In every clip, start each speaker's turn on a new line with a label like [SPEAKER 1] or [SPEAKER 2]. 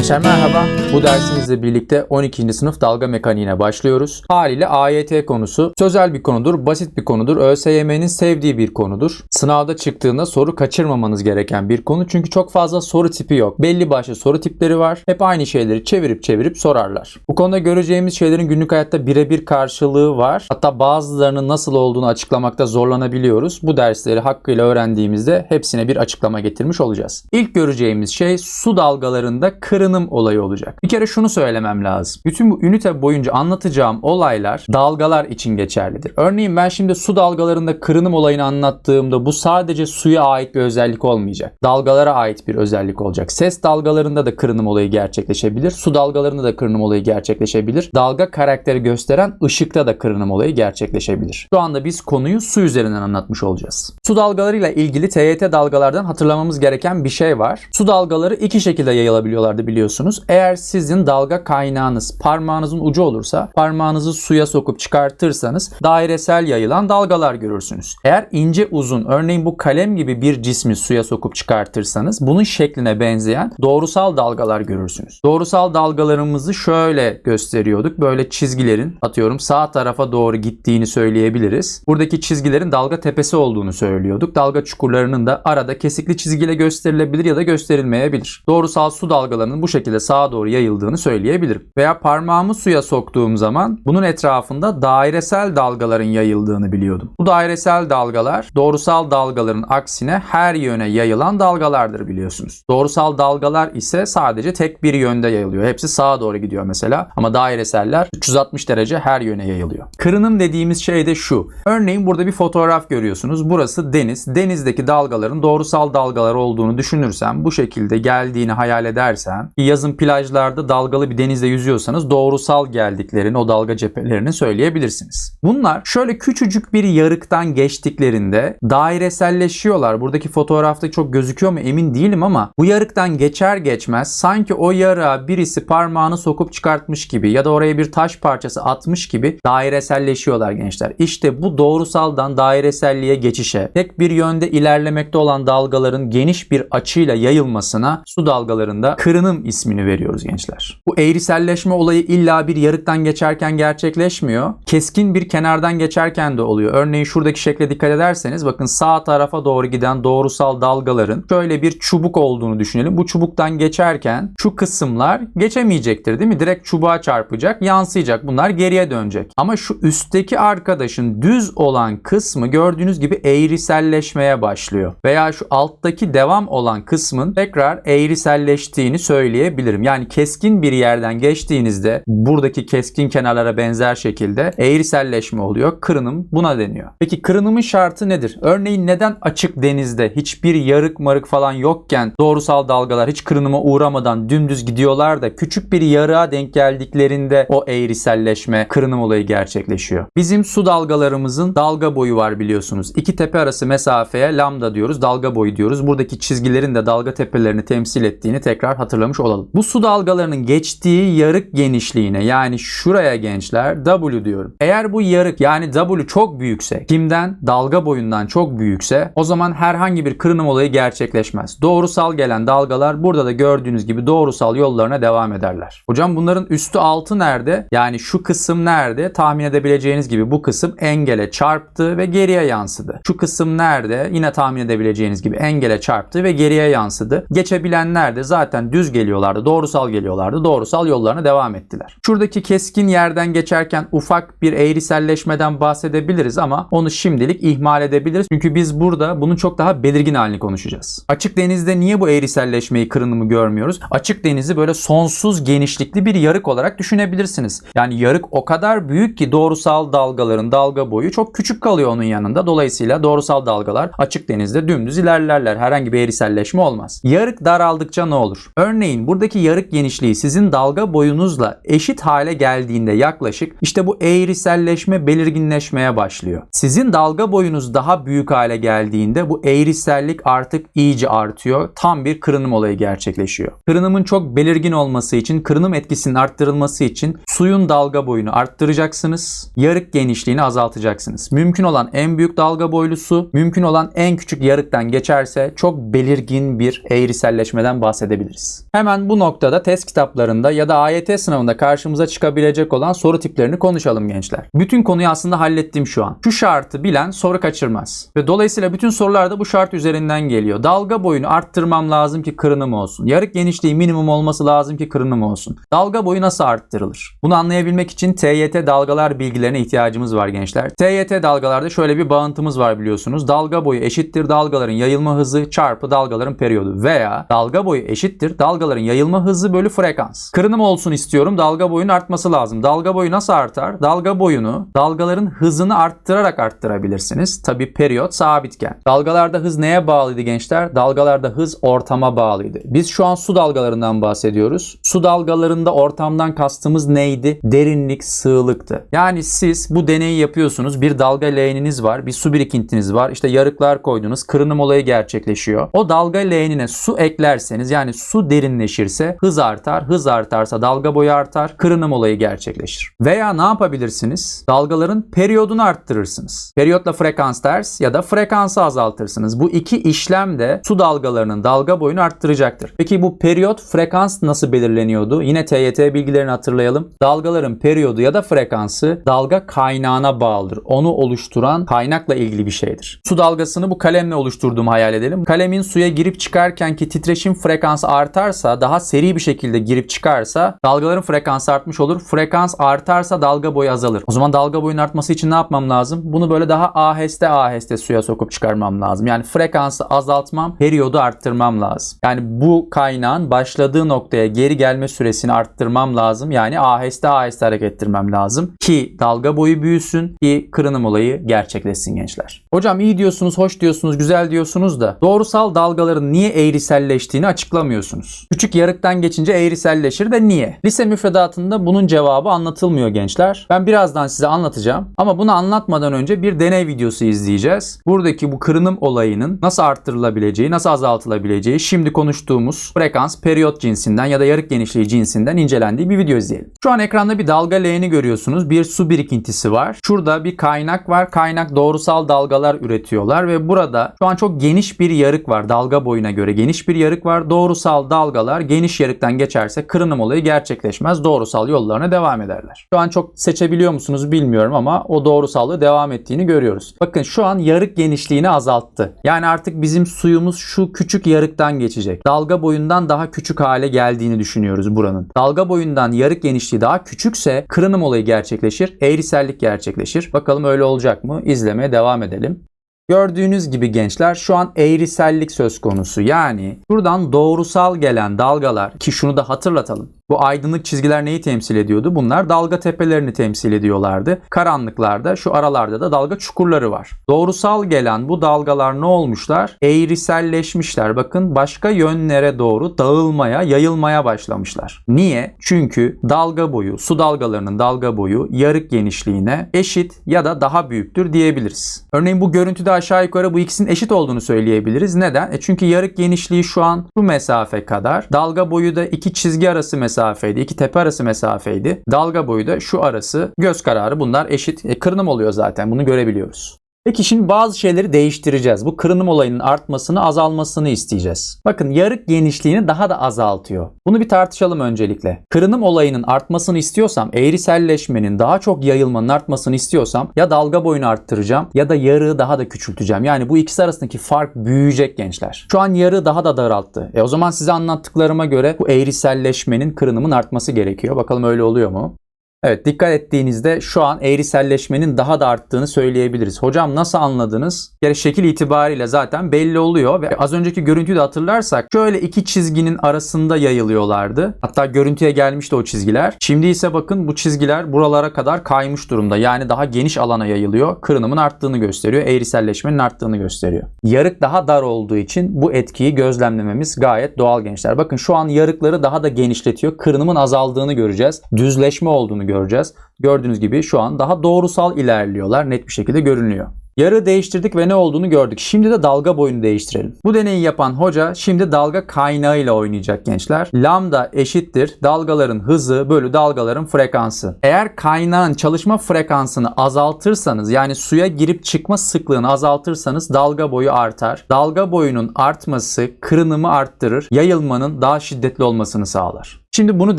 [SPEAKER 1] Gençler merhaba. Bu dersimizle birlikte 12. sınıf dalga mekaniğine başlıyoruz. Haliyle AYT konusu sözel bir konudur, basit bir konudur. ÖSYM'nin sevdiği bir konudur. Sınavda çıktığında soru kaçırmamanız gereken bir konu. Çünkü çok fazla soru tipi yok. Belli başlı soru tipleri var. Hep aynı şeyleri çevirip çevirip sorarlar. Bu konuda göreceğimiz şeylerin günlük hayatta birebir karşılığı var. Hatta bazılarının nasıl olduğunu açıklamakta zorlanabiliyoruz. Bu dersleri hakkıyla öğrendiğimizde hepsine bir açıklama getirmiş olacağız. İlk göreceğimiz şey su dalgalarında kırınım olayı olacak. Bir kere şunu söylemem lazım. Bütün bu ünite boyunca anlatacağım olaylar dalgalar için geçerlidir. Örneğin ben şimdi su dalgalarında kırınım olayını anlattığımda bu sadece suya ait bir özellik olmayacak. Dalgalara ait bir özellik olacak. Ses dalgalarında da kırınım olayı gerçekleşebilir. Su dalgalarında da kırınım olayı gerçekleşebilir. Dalga karakteri gösteren ışıkta da kırınım olayı gerçekleşebilir. Şu anda biz konuyu su üzerinden anlatmış olacağız. Su dalgalarıyla ilgili TYT dalgalardan hatırlamamız gereken bir şey var. Su dalgaları iki şekilde yayılabiliyorlardı biliyorsunuz. Eğer sizin dalga kaynağınız parmağınızın ucu olursa parmağınızı suya sokup çıkartırsanız dairesel yayılan dalgalar görürsünüz. Eğer ince uzun örneğin bu kalem gibi bir cismi suya sokup çıkartırsanız bunun şekline benzeyen doğrusal dalgalar görürsünüz. Doğrusal dalgalarımızı şöyle gösteriyorduk. Böyle çizgilerin atıyorum sağ tarafa doğru gittiğini söyleyebiliriz. Buradaki çizgilerin dalga tepesi olduğunu söylüyorduk. Dalga çukurlarının da arada kesikli çizgiyle gösterilebilir ya da gösterilmeyebilir. Doğrusal su dalgalarının bu şekilde sağa doğru yayıldığını söyleyebilirim. Veya parmağımı suya soktuğum zaman bunun etrafında dairesel dalgaların yayıldığını biliyordum. Bu dairesel dalgalar doğrusal dalgaların aksine her yöne yayılan dalgalardır biliyorsunuz. Doğrusal dalgalar ise sadece tek bir yönde yayılıyor. Hepsi sağa doğru gidiyor mesela ama daireseller 360 derece her yöne yayılıyor. Kırınım dediğimiz şey de şu. Örneğin burada bir fotoğraf görüyorsunuz. Burası deniz. Denizdeki dalgaların doğrusal dalgalar olduğunu düşünürsem bu şekilde geldiğini hayal edersem yazın plajlarda dalgalı bir denizde yüzüyorsanız doğrusal geldiklerini o dalga cephelerini söyleyebilirsiniz. Bunlar şöyle küçücük bir yarıktan geçtiklerinde daireselleşiyorlar. Buradaki fotoğrafta çok gözüküyor mu emin değilim ama bu yarıktan geçer geçmez sanki o yarığa birisi parmağını sokup çıkartmış gibi ya da oraya bir taş parçası atmış gibi daireselleşiyorlar gençler. İşte bu doğrusaldan daireselliğe geçişe tek bir yönde ilerlemekte olan dalgaların geniş bir açıyla yayılmasına su dalgalarında kırınım ismini veriyoruz gençler. Bu eğriselleşme olayı illa bir yarıktan geçerken gerçekleşmiyor. Keskin bir kenardan geçerken de oluyor. Örneğin şuradaki şekle dikkat ederseniz bakın sağ tarafa doğru giden doğrusal dalgaların şöyle bir çubuk olduğunu düşünelim. Bu çubuktan geçerken şu kısımlar geçemeyecektir değil mi? Direkt çubuğa çarpacak, yansıyacak. Bunlar geriye dönecek. Ama şu üstteki arkadaşın düz olan kısmı gördüğünüz gibi eğriselleşmeye başlıyor. Veya şu alttaki devam olan kısmın tekrar eğriselleştiğini söyleyebilirim. Yani keskin bir yerden geçtiğinizde buradaki keskin kenarlara benzer şekilde eğriselleşme oluyor. Kırınım buna deniyor. Peki kırınımın şartı nedir? Örneğin neden açık denizde hiçbir yarık marık falan yokken doğrusal dalgalar hiç kırınıma uğramadan dümdüz gidiyorlar da küçük bir yarığa denk geldiklerinde o eğriselleşme, kırınım olayı gerçekleşiyor. Bizim su dalgalarımızın dalga boyu var biliyorsunuz. İki tepe arası mesafeye lambda diyoruz, dalga boyu diyoruz. Buradaki çizgilerin de dalga tepelerini temsil ettiğini tekrar hatırlamış olalım. Bu su dalgalarının geçtiği yarık genişliğine yani şuraya gençler W diyorum. Eğer bu yarık yani W çok büyükse, kimden? Dalga boyundan çok büyükse o zaman herhangi bir kırınım olayı gerçekleşmez. Doğrusal gelen dalgalar burada da gördüğünüz gibi doğrusal yollarına devam ederler. Hocam bunların üstü altı nerede? Yani şu kısım nerede? Tahmin edebileceğiniz gibi bu kısım engele çarptı ve geriye yansıdı. Şu kısım nerede? Yine tahmin edebileceğiniz gibi engele çarptı ve geriye yansıdı. Geçebilenler de zaten düz geliyorlardı, doğrusal geliyorlardı. Doğrusal yollarına devam ettiler. Şuradaki keskin yerden geçerken ufak bir eğriselleşmeden bahsedebiliriz ama onu şimdilik ihmal edebiliriz. Çünkü biz burada bunun çok daha belirgin halini konuşacağız. Açık denizde niye bu eğriselleşmeyi, kırınımı görmüyoruz? Açık denizi böyle sonsuz genişlikli bir yarık olarak düşünebilirsiniz. Yani yarık o kadar büyük ki doğrusal dalgaların dalga boyu çok küçük kalıyor onun yanında. Dolayısıyla doğrusal dalgalar açık denizde dümdüz ilerlerler. Herhangi bir eğriselleşme olmaz. Yarık daraldıkça ne olur? Örneğin buradaki yarık genişliği sizin dalga boyunuzla eşit hale geldiğinde yaklaşık işte bu eğriselleşme belirginleşmeye başlıyor. Sizin dalga boyunuz daha büyük hale geldiğinde bu eğrisellik artık iyice artıyor. Tam bir kırınım olayı gerçekleşiyor. Kırınımın çok belirgin olması için, kırınım etkisinin arttırılması için suyun dalga boyunu arttıracaksınız. Yarık genişliğini azaltacaksınız. Mümkün olan en büyük dalga boylu su, mümkün olan en küçük yarıktan geçerse çok belirgin bir eğriselleşmeden bahsedebiliriz. Hemen Hemen bu noktada test kitaplarında ya da AYT sınavında karşımıza çıkabilecek olan soru tiplerini konuşalım gençler. Bütün konuyu aslında hallettim şu an. Şu şartı bilen soru kaçırmaz. Ve dolayısıyla bütün sorular da bu şart üzerinden geliyor. Dalga boyunu arttırmam lazım ki kırınım olsun. Yarık genişliği minimum olması lazım ki kırınım olsun. Dalga boyu nasıl arttırılır? Bunu anlayabilmek için TYT dalgalar bilgilerine ihtiyacımız var gençler. TYT dalgalarda şöyle bir bağıntımız var biliyorsunuz. Dalga boyu eşittir dalgaların yayılma hızı çarpı dalgaların periyodu veya dalga boyu eşittir dalgaların yayılma hızı bölü frekans. Kırınım olsun istiyorum. Dalga boyunun artması lazım. Dalga boyu nasıl artar? Dalga boyunu dalgaların hızını arttırarak arttırabilirsiniz. Tabi periyot sabitken. Dalgalarda hız neye bağlıydı gençler? Dalgalarda hız ortama bağlıydı. Biz şu an su dalgalarından bahsediyoruz. Su dalgalarında ortamdan kastımız neydi? Derinlik, sığlıktı. Yani siz bu deneyi yapıyorsunuz. Bir dalga leğeniniz var. Bir su birikintiniz var. İşte yarıklar koydunuz. Kırınım olayı gerçekleşiyor. O dalga leğenine su eklerseniz yani su derinleşirse hız artar. Hız artarsa dalga boyu artar. Kırınım olayı gerçekleşir. Veya ne yapabilirsiniz? Dalgaların periyodunu arttırırsınız. Periyotla frekans ters ya da frekansı azaltırsınız. Bu iki işlem de su dalgalarının dalga boyunu arttıracaktır. Peki bu periyot frekans nasıl belirleniyordu? Yine TYT bilgilerini hatırlayalım. Dalgaların periyodu ya da frekansı dalga kaynağına bağlıdır. Onu oluşturan kaynakla ilgili bir şeydir. Su dalgasını bu kalemle oluşturduğumu hayal edelim. Kalemin suya girip çıkarken ki titreşim frekansı artarsa, daha seri bir şekilde girip çıkarsa dalgaların frekansı artmış olur. Frekans artarsa dalga boyu azalır. O zaman dalga boyunun artması için ne yapmam lazım? Bunu böyle daha aheste aheste suya sokup çıkarmam lazım. Yani frekansı azaltmam, periyodu arttırmam lazım. Yani bu kaynağın başladığı noktaya geri gelme süresini arttırmam lazım. Yani aheste aheste hareket ettirmem lazım ki dalga boyu büyüsün ki kırınım olayı gerçekleşsin gençler. Hocam iyi diyorsunuz, hoş diyorsunuz, güzel diyorsunuz da doğrusal dalgaların niye eğriselleştiğini açıklamıyorsunuz. Küçük yarıktan geçince eğriselleşir de niye? Lise müfredatında bunun cevabı anlatılmıyor gençler. Ben birazdan size anlatacağım. Ama bunu anlatmadan önce bir deney videosu izleyeceğiz. Buradaki bu kırınım olayının nasıl arttırılabileceği, nasıl azaltılabileceği şimdi konuştuğumuz frekans, periyot cinsinden ya da yarık genişliği cinsinden incelendiği bir video izleyelim. Şu an ekranda bir dalga leğeni görüyorsunuz. Bir su birikintisi var. Şurada bir kaynak var. Kaynak doğrusal dalgalar üretiyorlar ve burada şu an çok geniş bir yarık var. Dalga boyuna göre geniş bir yarık var. Doğrusal dalgalar geniş yarıktan geçerse kırınım olayı gerçekleşmez. Doğrusal yollarına devam ederler. Şu an çok seçebiliyor musunuz bilmiyorum ama o doğrusallığı devam ettiğini görüyoruz. Bakın şu an yarık genişliğini azalttı. Yani artık bizim suyumuz şu küçük yarıktan geçecek. Dalga boyundan daha küçük hale geldiğini düşünüyoruz buranın. Dalga boyundan yarık genişliği daha küçükse kırınım olayı gerçekleşir. Eğrisellik gerçekleşir. Bakalım öyle olacak mı? İzlemeye devam edelim. Gördüğünüz gibi gençler şu an eğrisellik söz konusu. Yani buradan doğrusal gelen dalgalar ki şunu da hatırlatalım. Bu aydınlık çizgiler neyi temsil ediyordu? Bunlar dalga tepelerini temsil ediyorlardı. Karanlıklarda şu aralarda da dalga çukurları var. Doğrusal gelen bu dalgalar ne olmuşlar? Eğriselleşmişler. Bakın başka yönlere doğru dağılmaya, yayılmaya başlamışlar. Niye? Çünkü dalga boyu, su dalgalarının dalga boyu yarık genişliğine eşit ya da daha büyüktür diyebiliriz. Örneğin bu görüntüde aşağı yukarı bu ikisinin eşit olduğunu söyleyebiliriz. Neden? E çünkü yarık genişliği şu an bu mesafe kadar. Dalga boyu da iki çizgi arası mesafeydi. iki tepe arası mesafeydi. Dalga boyu da şu arası göz kararı. Bunlar eşit. E, kırınım oluyor zaten. Bunu görebiliyoruz. Peki şimdi bazı şeyleri değiştireceğiz. Bu kırınım olayının artmasını, azalmasını isteyeceğiz. Bakın yarık genişliğini daha da azaltıyor. Bunu bir tartışalım öncelikle. Kırınım olayının artmasını istiyorsam, eğriselleşmenin, daha çok yayılmanın artmasını istiyorsam ya dalga boyunu arttıracağım ya da yarığı daha da küçülteceğim. Yani bu ikisi arasındaki fark büyüyecek gençler. Şu an yarığı daha da daralttı. E o zaman size anlattıklarıma göre bu eğriselleşmenin, kırınımın artması gerekiyor. Bakalım öyle oluyor mu? Evet dikkat ettiğinizde şu an eğriselleşmenin daha da arttığını söyleyebiliriz. Hocam nasıl anladınız? Yani şekil itibariyle zaten belli oluyor ve az önceki görüntüyü de hatırlarsak şöyle iki çizginin arasında yayılıyorlardı. Hatta görüntüye gelmişti o çizgiler. Şimdi ise bakın bu çizgiler buralara kadar kaymış durumda. Yani daha geniş alana yayılıyor. Kırınımın arttığını gösteriyor. Eğriselleşmenin arttığını gösteriyor. Yarık daha dar olduğu için bu etkiyi gözlemlememiz gayet doğal gençler. Bakın şu an yarıkları daha da genişletiyor. Kırınımın azaldığını göreceğiz. Düzleşme olduğunu göreceğiz. Gördüğünüz gibi şu an daha doğrusal ilerliyorlar. Net bir şekilde görünüyor. Yarığı değiştirdik ve ne olduğunu gördük. Şimdi de dalga boyunu değiştirelim. Bu deneyi yapan hoca şimdi dalga kaynağıyla oynayacak gençler. Lambda eşittir dalgaların hızı bölü dalgaların frekansı. Eğer kaynağın çalışma frekansını azaltırsanız yani suya girip çıkma sıklığını azaltırsanız dalga boyu artar. Dalga boyunun artması kırınımı arttırır. Yayılmanın daha şiddetli olmasını sağlar. Şimdi bunu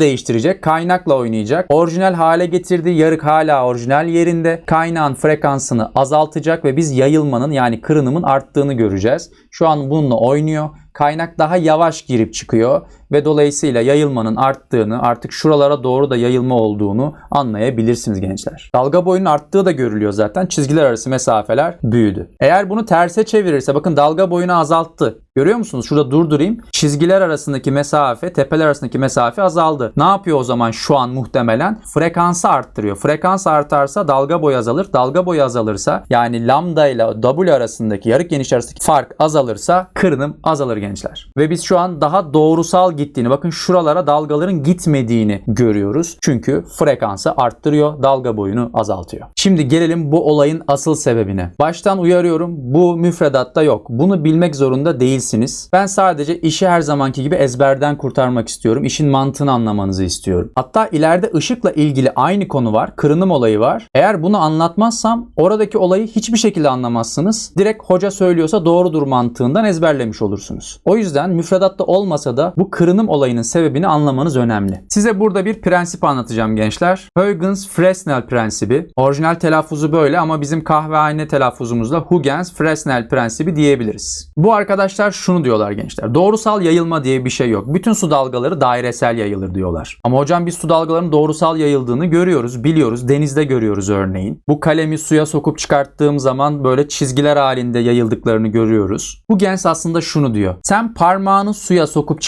[SPEAKER 1] değiştirecek. Kaynakla oynayacak. Orijinal hale getirdiği yarık hala orijinal yerinde. Kaynağın frekansını azaltacak ve biz yayılmanın yani kırınımın arttığını göreceğiz. Şu an bununla oynuyor. Kaynak daha yavaş girip çıkıyor ve dolayısıyla yayılmanın arttığını, artık şuralara doğru da yayılma olduğunu anlayabilirsiniz gençler. Dalga boyunun arttığı da görülüyor zaten. Çizgiler arası mesafeler büyüdü. Eğer bunu terse çevirirse bakın dalga boyunu azalttı. Görüyor musunuz? Şurada durdurayım. Çizgiler arasındaki mesafe, tepeler arasındaki mesafe azaldı. Ne yapıyor o zaman şu an muhtemelen? Frekansı arttırıyor. Frekans artarsa dalga boyu azalır. Dalga boyu azalırsa yani lambda ile W arasındaki yarık geniş arasındaki fark azalırsa kırınım azalır gençler. Ve biz şu an daha doğrusal gittiğini bakın şuralara dalgaların gitmediğini görüyoruz. Çünkü frekansı arttırıyor, dalga boyunu azaltıyor. Şimdi gelelim bu olayın asıl sebebine. Baştan uyarıyorum bu müfredatta yok. Bunu bilmek zorunda değilsiniz. Ben sadece işi her zamanki gibi ezberden kurtarmak istiyorum. İşin mantığını anlamanızı istiyorum. Hatta ileride ışıkla ilgili aynı konu var. Kırınım olayı var. Eğer bunu anlatmazsam oradaki olayı hiçbir şekilde anlamazsınız. Direkt hoca söylüyorsa doğrudur mantığından ezberlemiş olursunuz. O yüzden müfredatta olmasa da bu kırınım olayının sebebini anlamanız önemli. Size burada bir prensip anlatacağım gençler. Huygens-Fresnel prensibi. Orijinal telaffuzu böyle ama bizim kahvehane telaffuzumuzda Huygens-Fresnel prensibi diyebiliriz. Bu arkadaşlar şunu diyorlar gençler. Doğrusal yayılma diye bir şey yok. Bütün su dalgaları dairesel yayılır diyorlar. Ama hocam biz su dalgalarının doğrusal yayıldığını görüyoruz, biliyoruz. Denizde görüyoruz örneğin. Bu kalemi suya sokup çıkarttığım zaman böyle çizgiler halinde yayıldıklarını görüyoruz. Huygens aslında şunu diyor. Sen parmağını suya sokup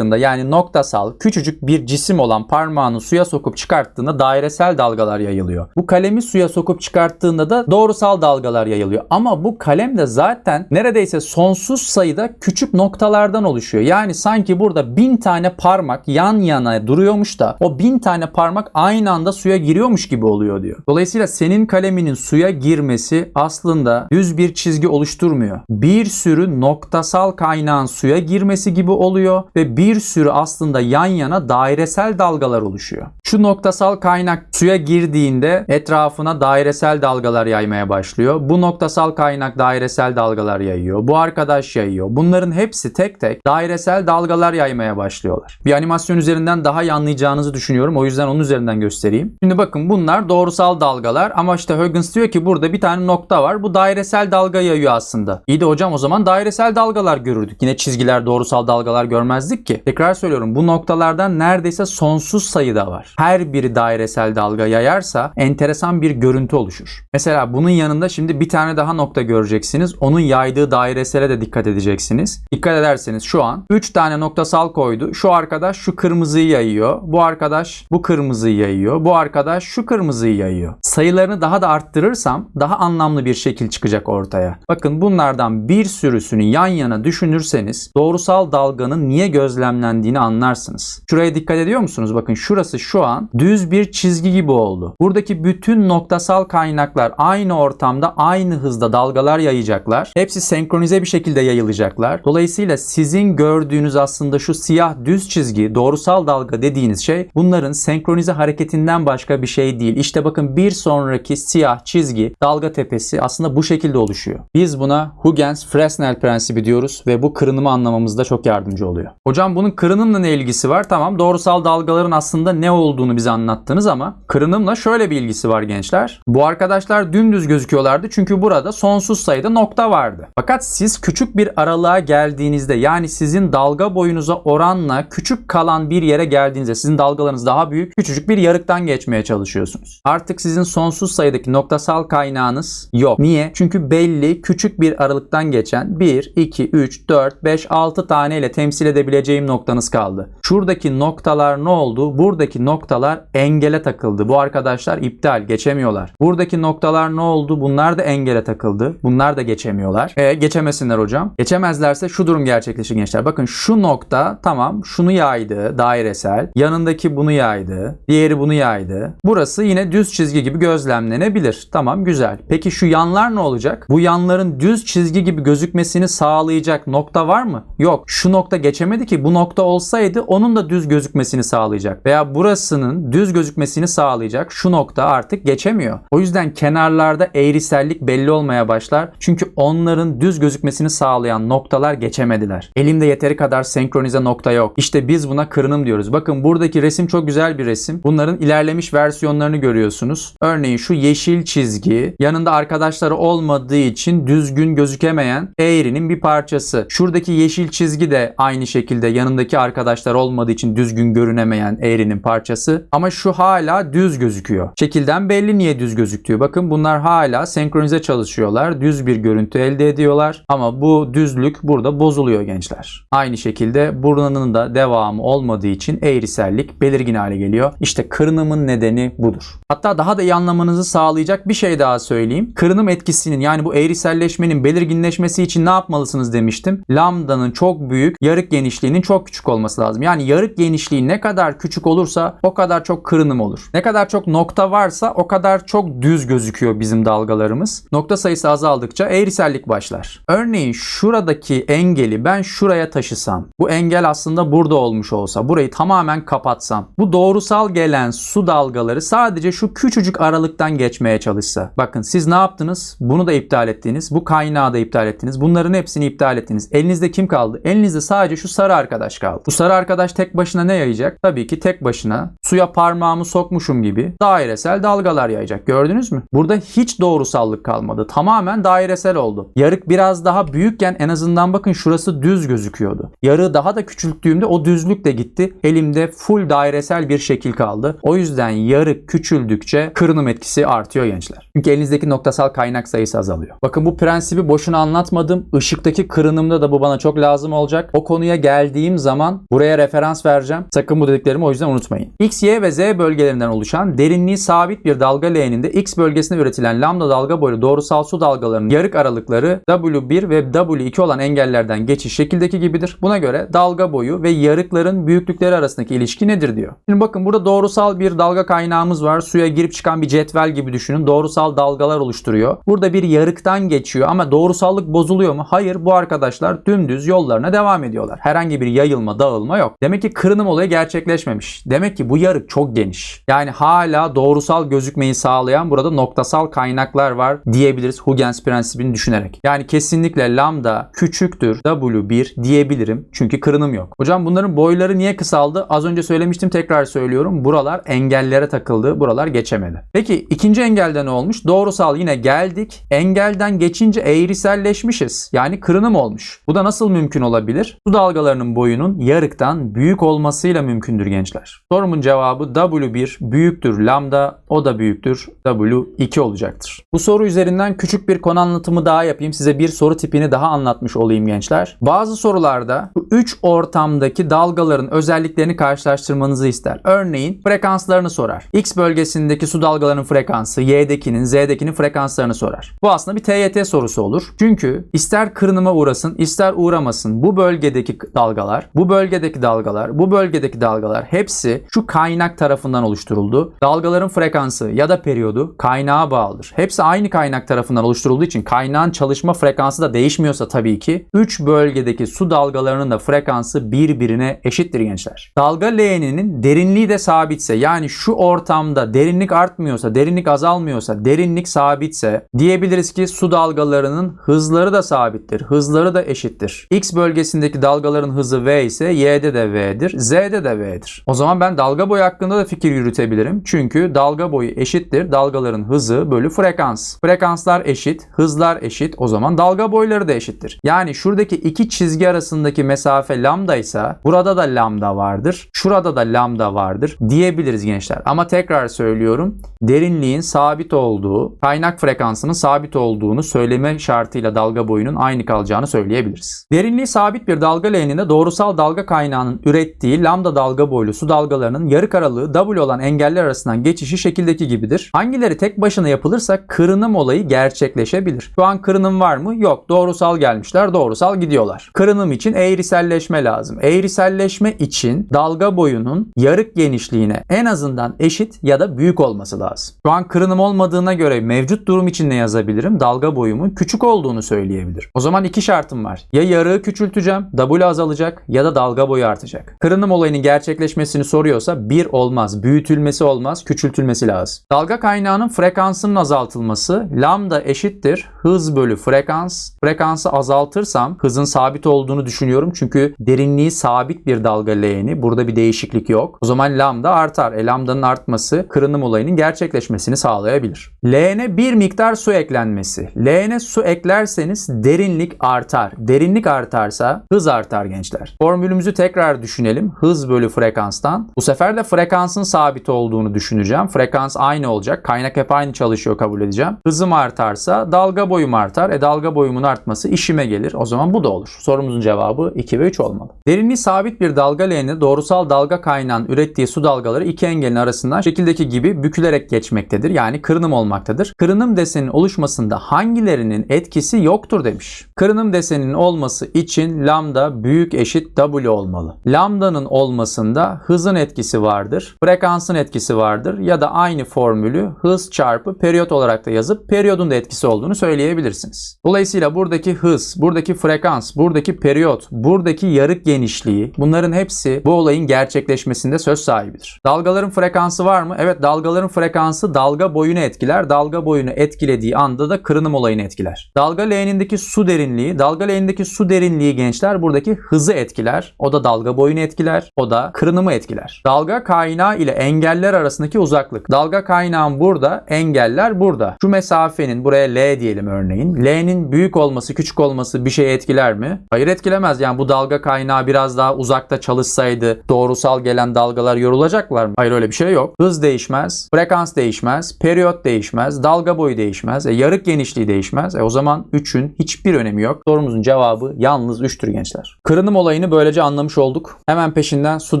[SPEAKER 1] çıkarttığında yani noktasal küçücük bir cisim olan parmağını suya sokup çıkarttığında dairesel dalgalar yayılıyor. Bu kalemi suya sokup çıkarttığında da doğrusal dalgalar yayılıyor. Ama bu kalem de zaten neredeyse sonsuz sayıda küçük noktalardan oluşuyor. Yani sanki burada bin tane parmak yan yana duruyormuş da o bin tane parmak aynı anda suya giriyormuş gibi oluyor diyor. Dolayısıyla senin kaleminin suya girmesi aslında düz bir çizgi oluşturmuyor. Bir sürü noktasal kaynağın suya girmesi gibi oluyor ve bir sürü aslında yan yana dairesel dalgalar oluşuyor. Şu noktasal kaynak suya girdiğinde etrafına dairesel dalgalar yaymaya başlıyor. Bu noktasal kaynak dairesel dalgalar yayıyor. Bu arkadaş yayıyor. Bunların hepsi tek tek dairesel dalgalar yaymaya başlıyorlar. Bir animasyon üzerinden daha iyi anlayacağınızı düşünüyorum. O yüzden onun üzerinden göstereyim. Şimdi bakın bunlar doğrusal dalgalar ama işte Huygens diyor ki burada bir tane nokta var. Bu dairesel dalga yayıyor aslında. İyi de hocam o zaman dairesel dalgalar görürdük. Yine çizgiler doğrusal dalgalar görmezdik ki. Tekrar söylüyorum bu noktalardan neredeyse sonsuz sayıda var. Her biri dairesel dalga yayarsa enteresan bir görüntü oluşur. Mesela bunun yanında şimdi bir tane daha nokta göreceksiniz. Onun yaydığı dairesele de dikkat edeceksiniz. Dikkat ederseniz şu an 3 tane noktasal koydu. Şu arkadaş şu kırmızıyı yayıyor. Bu arkadaş bu kırmızıyı yayıyor. Bu arkadaş şu kırmızıyı yayıyor. Sayılarını daha da arttırırsam daha anlamlı bir şekil çıkacak ortaya. Bakın bunlardan bir sürüsünü yan yana düşünürseniz doğrusal dalganın niye gözlemlendiğini anlarsınız. Şuraya dikkat ediyor musunuz? Bakın şurası şu an düz bir çizgi gibi oldu. Buradaki bütün noktasal kaynaklar aynı ortamda aynı hızda dalgalar yayacaklar. Hepsi senkronize bir şekilde yayılacaklar. Dolayısıyla sizin gördüğünüz aslında şu siyah düz çizgi doğrusal dalga dediğiniz şey bunların senkronize hareketinden başka bir şey değil. İşte bakın bir sonraki siyah çizgi dalga tepesi aslında bu şekilde oluşuyor. Biz buna Huygens-Fresnel prensibi diyoruz ve bu kırınımı anlamamızda çok yardımcı oluyor. Hocam bunun kırınımla ne ilgisi var? Tamam doğrusal dalgaların aslında ne olduğunu bize anlattınız ama kırınımla şöyle bir ilgisi var gençler. Bu arkadaşlar dümdüz gözüküyorlardı çünkü burada sonsuz sayıda nokta vardı. Fakat siz küçük bir aralığa geldiğinizde yani sizin dalga boyunuza oranla küçük kalan bir yere geldiğinizde sizin dalgalarınız daha büyük küçücük bir yarıktan geçmeye çalışıyorsunuz. Artık sizin sonsuz sayıdaki noktasal kaynağınız yok. Niye? Çünkü belli küçük bir aralıktan geçen 1, 2, 3, 4, 5, 6 tane ile temsil edebileceğim noktanız kaldı. Şuradaki noktalar ne oldu? Buradaki noktalar engele takıldı. Bu arkadaşlar iptal geçemiyorlar. Buradaki noktalar ne oldu? Bunlar da engele takıldı. Bunlar da geçemiyorlar. E, geçemesinler hocam. Geçemezlerse şu durum gerçekleşir gençler. Bakın şu nokta tamam şunu yaydı dairesel. Yanındaki bunu yaydı. Diğeri bunu yaydı. Burası yine düz çizgi gibi gözlemlenebilir. Tamam güzel. Peki şu yanlar ne olacak? Bu yanların düz çizgi gibi gözükmesini sağlayacak nokta var mı? Yok. Şu nokta geçemedi ki bu nokta olsaydı onun da düz gözükmesini sağlayacak. Veya burasının düz gözükmesini sağlayacak şu nokta artık geçemiyor. O yüzden kenarlarda eğrisellik belli olmaya başlar. Çünkü onların düz gözükmesini sağlayan noktalar geçemediler. Elimde yeteri kadar senkronize nokta yok. İşte biz buna kırınım diyoruz. Bakın buradaki resim çok güzel bir resim. Bunların ilerlemiş versiyonlarını görüyorsunuz. Örneğin şu yeşil çizgi yanında arkadaşları olmadığı için düzgün gözükemeyen eğrinin bir parçası. Şuradaki yeşil çizgi de aynı şekilde yanındaki arkadaşlar olmadığı için düzgün görünemeyen eğrinin parçası. Ama şu hala düz gözüküyor. Şekilden belli niye düz gözüktüğü. Bakın bunlar hala senkronize çalışıyorlar. Düz bir görüntü elde ediyorlar. Ama bu düzlük burada bozuluyor gençler. Aynı şekilde buranın da devamı olmadığı için eğrisellik belirgin hale geliyor. İşte kırınımın nedeni budur. Hatta daha da iyi anlamanızı sağlayacak bir şey daha söyleyeyim. Kırınım etkisinin yani bu eğriselleşmenin belirginleşmesi için ne yapmalısınız demiştim. Lambdanın çok büyük, yarık genişliğinin çok küçük olması lazım. Yani yarık genişliği ne kadar küçük olursa o kadar çok kırınım olur. Ne kadar çok nokta varsa o kadar çok düz gözüküyor bizim dalgalarımız. Nokta sayısı azaldıkça eğrisellik başlar. Örneğin şuradaki engeli ben şuraya taşısam, bu engel aslında burada olmuş olsa, burayı tamamen kapatsam, bu doğrusal gelen su dalgaları sadece şu küçücük aralıktan geçmeye çalışsa. Bakın siz ne yaptınız? Bunu da iptal ettiniz. Bu kaynağı da iptal ettiniz. Bunların hepsini iptal ettiniz. Elinizde kim kaldı? Elinizde sadece şu sarı arkadaş kaldı. Bu sarı arkadaş tek başına ne yayacak? Tabii ki tek başına suya parmağımı sokmuşum gibi dairesel dalgalar yayacak. Gördünüz mü? Burada hiç doğrusallık kalmadı. Tamamen dairesel oldu. Yarık biraz daha büyükken en azından bakın şurası düz gözüküyordu. Yarığı daha da küçülttüğümde o düzlük de gitti. Elimde full dairesel bir şekil kaldı. O yüzden yarık küçüldükçe kırınım etkisi artıyor gençler. Çünkü elinizdeki noktasal kaynak sayısı azalıyor. Bakın bu prensibi boşuna anlatmadım. Işıktaki kırınımda da bu bana çok lazım olacak. O konuya geldiğim zaman buraya referans vereceğim. Sakın bu dediklerimi o yüzden unutmayın. X, Y ve Z bölgelerinden oluşan derinliği sabit bir dalga leğeninde X bölgesinde üretilen lambda dalga boyu doğrusal su dalgalarının yarık aralıkları W1 ve W2 olan engellerden geçiş şekildeki gibidir. Buna göre dalga boyu ve yarıkların büyüklükleri arasındaki ilişki nedir diyor. Şimdi bakın burada doğrusal bir dalga kaynağımız var. Suya girip çıkan bir cetvel gibi düşünün. Doğrusal dalgalar oluşturuyor. Burada bir yarıktan geçiyor ama doğrusallık bozuluyor mu? Hayır bu arkadaşlar dümdüz yollarına devam ediyorlar. Herhangi bir yayılma, dağılma yok. Demek ki kırınım olayı gerçekleşmemiş. Demek ki bu yarık çok geniş. Yani hala doğrusal gözükmeyi sağlayan burada noktasal kaynaklar var diyebiliriz Huygens prensibini düşünerek. Yani kesinlikle lambda küçüktür W1 diyebilirim. Çünkü kırınım yok. Hocam bunların boyları niye kısaldı? Az önce söylemiştim tekrar söylüyorum. Buralar engellere takıldı. Buralar geçemedi. Peki ikinci engelde ne olmuş? Doğrusal yine geldik. Engelden geçince eğriselleşmişiz. Yani kırınım olmuş. Bu da nasıl mümkün olabilir? Su dalgalarının boyunun yarıktan büyük olmasıyla mümkündür gençler. Sorumun cevabı W1 büyüktür lambda o da büyüktür W2 olacaktır. Bu soru üzerinden küçük bir konu anlatımı daha yapayım. Size bir soru tipini daha anlatmış olayım gençler. Bazı sorularda bu 3 ortamdaki dalgaların özelliklerini karşılaştırmanızı ister. Örneğin frekanslarını sorar. X bölgesindeki su dalgalarının frekansı, Y'dekinin, Z'dekinin frekanslarını sorar. Bu aslında bir TYT sorusu olur. Çünkü ister kırınıma uğrasın, ister uğramasın bu bölgedeki dalgalar, bu bölgedeki dalgalar, bu bölgedeki dalgalar hepsi şu kaynak tarafından oluşturuldu. Dalgaların frekansı ya da periyodu kaynağa bağlıdır. Hepsi aynı kaynak tarafından oluşturulduğu için kaynağın çalışma frekansı da değişmiyorsa tabii ki 3 bölgedeki su dalgalarının da frekansı birbirine eşittir gençler. Dalga leğeninin derinliği de sabitse yani şu ortamda derinlik artmıyorsa, derinlik azalmıyorsa, derinlik sabitse diyebiliriz ki su dalgalarının hızları da sabittir. Hızları da eşittir. X bölgesindeki dalgaların hızı V ise Y'de de V'dir, Z'de de V'dir. O zaman ben dalga boyu hakkında da fikir yürütebilirim. Çünkü dalga boyu eşittir dalgaların hızı bölü frekans. Frekanslar eşit, hızlar eşit. O zaman dalga boyları da eşittir. Yani şuradaki iki çizgi arasındaki mesafe lambda ise burada da lambda vardır. Şurada da lambda vardır diyebiliriz gençler. Ama tekrar söylüyorum. Derinliğin sabit olduğu, kaynak frekansının sabit olduğunu söyleme şartıyla dalga boyunun aynı kalacağını söyleyebiliriz. Derinliği sabit bir dalga leğeninde doğrusal doğrusal dalga kaynağının ürettiği lambda dalga boylu su dalgalarının yarık aralığı W olan engeller arasından geçişi şekildeki gibidir. Hangileri tek başına yapılırsa kırınım olayı gerçekleşebilir. Şu an kırınım var mı? Yok. Doğrusal gelmişler, doğrusal gidiyorlar. Kırınım için eğriselleşme lazım. Eğriselleşme için dalga boyunun yarık genişliğine en azından eşit ya da büyük olması lazım. Şu an kırınım olmadığına göre mevcut durum için ne yazabilirim? Dalga boyumun küçük olduğunu söyleyebilirim. O zaman iki şartım var. Ya yarığı küçülteceğim, W azalacak ya da dalga boyu artacak. Kırınım olayının gerçekleşmesini soruyorsa bir olmaz. Büyütülmesi olmaz, küçültülmesi lazım. Dalga kaynağının frekansının azaltılması lambda eşittir hız bölü frekans. Frekansı azaltırsam hızın sabit olduğunu düşünüyorum. Çünkü derinliği sabit bir dalga L'ni. Burada bir değişiklik yok. O zaman lambda artar. E lambdanın artması kırınım olayının gerçekleşmesini sağlayabilir. L'ne bir miktar su eklenmesi. L'ne su eklerseniz derinlik artar. Derinlik artarsa hız artar gençler. Formülümüzü tekrar düşünelim. Hız bölü frekanstan. Bu sefer de frekansın sabit olduğunu düşüneceğim. Frekans aynı olacak. Kaynak hep aynı çalışıyor kabul edeceğim. Hızım artarsa dalga boyum artar. E dalga boyumun artması işime gelir. O zaman bu da olur. Sorumuzun cevabı 2 ve 3 olmalı. Derinliği sabit bir dalga L'ni doğrusal dalga kaynağının ürettiği su dalgaları iki engelin arasından şekildeki gibi bükülerek geçmektedir. Yani kırınım olmaktadır. Kırınım deseninin oluşmasında hangilerinin etkisi yoktur demiş. Kırınım deseninin olması için lambda büyük eşit W olmalı. Lambdanın olmasında hızın etkisi vardır. Frekansın etkisi vardır. Ya da aynı formülü hız çarpı periyot olarak da yazıp periyodun da etkisi olduğunu söyleyebilirsiniz. Dolayısıyla buradaki hız, buradaki frekans, buradaki periyot, buradaki yarık genişliği bunların hepsi bu olayın gerçekleşmesinde söz sahibidir. Dalgaların frekansı var mı? Evet dalgaların frekansı dalga boyunu etkiler. Dalga boyunu etkilediği anda da kırınım olayını etkiler. Dalga leğenindeki su derinliği, dalga leğenindeki su derinliği gençler buradaki hızı etkiler. O da dalga boyunu etkiler. O da kırınımı etkiler. Dalga kaynağı ile engeller arasındaki uzaklık. Dalga kaynağın burada, engeller burada. Şu mesafenin buraya L diyelim örneğin. L'nin büyük olması, küçük olması bir şeyi etkiler mi? Hayır etkilemez. Yani bu dalga kaynağı biraz daha uzakta çalışsaydı doğrusal gelen dalgalar yorulacaklar mı? Hayır öyle bir şey yok. Hız değişmez, frekans değişmez, periyot değişmez, dalga boyu değişmez, e, yarık genişliği değişmez. E, o zaman 3'ün hiçbir önemi yok. Sorumuzun cevabı yalnız 3'tür gençler. Kırınım olayını böylece anlamış olduk. Hemen peşinden su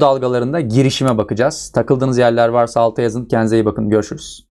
[SPEAKER 1] dalgalarında girişime bakacağız. Takıldığınız yerler varsa alta yazın. Kendinize iyi bakın. Görüşürüz.